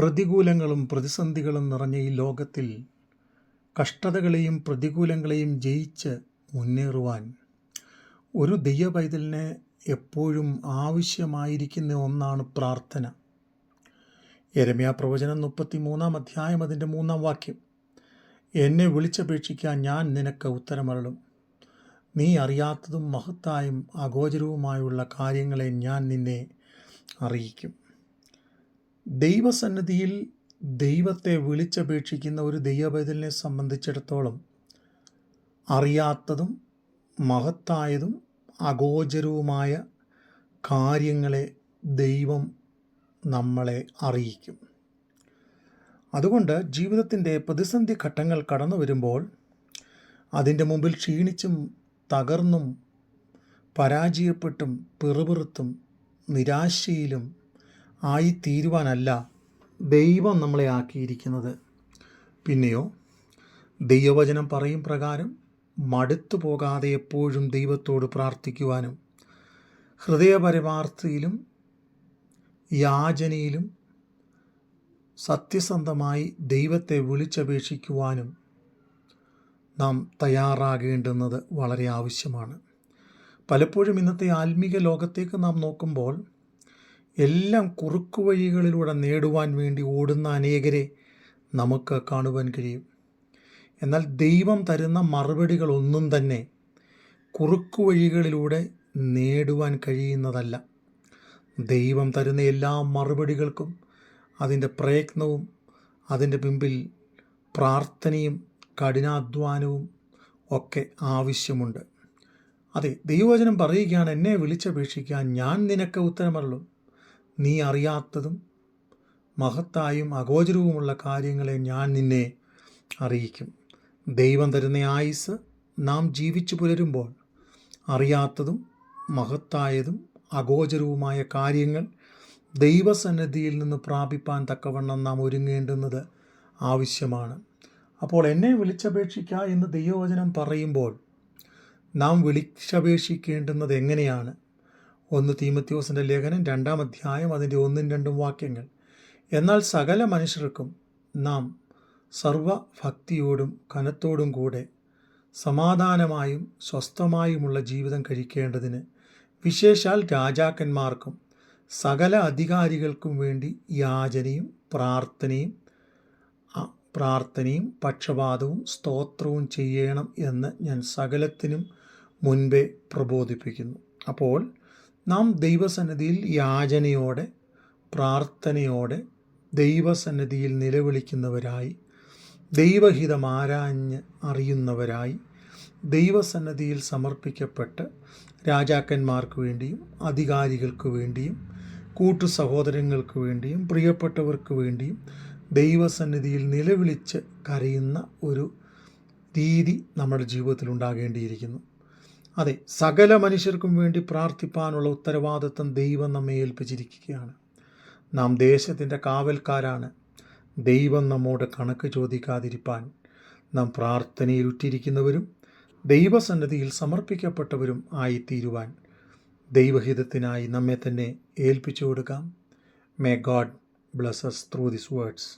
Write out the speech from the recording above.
പ്രതികൂലങ്ങളും പ്രതിസന്ധികളും നിറഞ്ഞ ഈ ലോകത്തിൽ കഷ്ടതകളെയും പ്രതികൂലങ്ങളെയും ജയിച്ച് മുന്നേറുവാൻ ഒരു ദൈവപൈതലിന് എപ്പോഴും ആവശ്യമായിരിക്കുന്ന ഒന്നാണ് പ്രാർത്ഥന. യരമ്യാ പ്രവചനം മുപ്പത്തി മൂന്നാം അധ്യായം അതിന്റെ മൂന്നാം വാക്യം. എന്നെ വിളിച്ചപേക്ഷിക്കാൻ ഞാൻ നിനക്ക് ഉത്തരമരളും. നീ അറിയാത്തതും മഹത്തായും അഗോചരവുമായുള്ള കാര്യങ്ങളെ ഞാൻ നിന്നെ അറിയിക്കും. ദൈവസന്നിധിയിൽ ദൈവത്തെ വിളിച്ചപേക്ഷിക്കുന്ന ഒരു ദൈവബൈതലിനെ സംബന്ധിച്ചിടത്തോളം അറിയാത്തതും മഹത്തായതും അഗോചരവുമായ കാര്യങ്ങളെ ദൈവം നമ്മളെ അറിയിക്കും. അതുകൊണ്ട് ജീവിതത്തിന്റെ പ്രതിസന്ധി ഘട്ടങ്ങൾ കടന്നു വരുമ്പോൾ അതിന്റെ മുമ്പിൽ ക്ഷീണിച്ചും തകർന്നും പരാജയപ്പെട്ടും പിറുപിറുത്തും നിരാശയിലും ആയിത്തീരുവാനല്ല ദൈവം നമ്മളെ ആക്കിയിരിക്കുന്നത്. പിന്നെയോ ദൈവവചനം പറയും പ്രകാരം മടുത്തു പോകാതെ എപ്പോഴും ദൈവത്തോട് പ്രാർത്ഥിക്കുവാനും ഹൃദയപരമാർത്ഥയിലും യാചനയിലും സത്യസന്ധമായി ദൈവത്തെ വിളിച്ചപേക്ഷിക്കുവാനും നാം തയ്യാറാകേണ്ടുന്നത് വളരെ ആവശ്യമാണ്. പലപ്പോഴും ഇന്നത്തെ ആത്മീക ലോകത്തേക്ക് നാം നോക്കുമ്പോൾ എല്ലാം കുറുക്കു വഴികളിലൂടെ നേടുവാൻ വേണ്ടി ഓടുന്ന അനേകരെ നമുക്ക് കാണുവാൻ കഴിയും. എന്നാൽ ദൈവം തരുന്ന മറുപടികളൊന്നും തന്നെ കുറുക്കു വഴികളിലൂടെ നേടുവാൻ കഴിയുന്നതല്ല. ദൈവം തരുന്ന എല്ലാ മറുപടികൾക്കും അതിന്റെ പ്രയത്നവും അതിന്റെ പിമ്പിൽ പ്രാർത്ഥനയും കഠിനാധ്വാനവും ഒക്കെ ആവശ്യമുണ്ട്. അതെ ദൈവവചനം പറയുകയാണ് എന്നെ വിളിച്ചപേക്ഷിക്കാൻ ഞാൻ നിനക്ക് ഉത്തരമരുളും. നീ അറിയാത്തതും മഹത്തായും അഗോചരവുമുള്ള കാര്യങ്ങളെ ഞാൻ നിന്നെ അറിയിക്കും. ദൈവം തരുന്ന ആയുസ് നാം ജീവിച്ചു പുലരുമ്പോൾ അറിയാത്തതും മഹത്തായതും അഗോചരവുമായ കാര്യങ്ങൾ ദൈവസന്നിധിയിൽ നിന്ന് പ്രാപിപ്പാൻ തക്കവണ്ണം നാം ഒരുങ്ങേണ്ടുന്നത് ആവശ്യമാണ്. അപ്പോൾ എന്നെ വിളിച്ചപേക്ഷിക്കുക എന്ന് ദൈവവചനം പറയുമ്പോൾ നാം വിളിച്ചപേക്ഷിക്കേണ്ടുന്നത് എങ്ങനെയാണ്? ഒന്ന് തീമത്യോസിന്റെ ലേഖനം രണ്ടാം അധ്യായം അതിന്റെ ഒന്നും രണ്ടും വാക്യങ്ങൾ. എന്നാൽ സകല മനുഷ്യർക്കും നാം സർവഭക്തിയോടും കനത്തോടും കൂടെ സമാധാനമായും സ്വസ്ഥമായുമുള്ള ജീവിതം കഴിക്കേണ്ടതിന് വിശേഷാൽ രാജാക്കന്മാർക്കും സകല അധികാരികൾക്കും വേണ്ടി യാചനയും പ്രാർത്ഥനയും പ്രാർത്ഥനയും പക്ഷപാതവും സ്തോത്രവും ചെയ്യണം എന്ന് ഞാൻ സകലത്തിനും മുൻപേ പ്രബോധിപ്പിക്കുന്നു. അപ്പോൾ നാം ദൈവസന്നിധിയിൽ യാചനയോടെ പ്രാർത്ഥനയോടെ ദൈവസന്നിധിയിൽ നിലവിളിക്കുന്നവരായി ദൈവഹിതം ആരാഞ്ഞ് അറിയുന്നവരായി ദൈവസന്നിധിയിൽ സമർപ്പിക്കപ്പെട്ട് രാജാക്കന്മാർക്ക് വേണ്ടിയും അധികാരികൾക്ക് വേണ്ടിയും കൂട്ടു സഹോദരങ്ങൾക്ക് വേണ്ടിയും പ്രിയപ്പെട്ടവർക്ക് വേണ്ടിയും ദൈവസന്നിധിയിൽ നിലവിളിച്ച് കരയുന്ന ഒരു രീതി നമ്മുടെ ജീവിതത്തിൽ ഉണ്ടാകേണ്ടിയിരിക്കുന്നു. അതെ സകല മനുഷ്യർക്കും വേണ്ടി പ്രാർത്ഥിപ്പാനുള്ള ഉത്തരവാദിത്വം ദൈവം നമ്മെ ഏൽപ്പിച്ചിരിക്കുകയാണ്. നാം ദേശത്തിന്റെ കാവൽക്കാരാണ്. ദൈവം നമ്മോട് കണക്ക് ചോദിക്കാതിരിപ്പാൻ നാം പ്രാർത്ഥനയിൽ ഉറ്റിരിക്കുന്നവരും ദൈവസന്നദ്ധിയിൽ സമർപ്പിക്കപ്പെട്ടവരും ആയിത്തീരുവാൻ ദൈവഹിതത്തിനായി നമ്മെ തന്നെ ഏൽപ്പിച്ചു കൊടുക്കാം. May God blesses through this words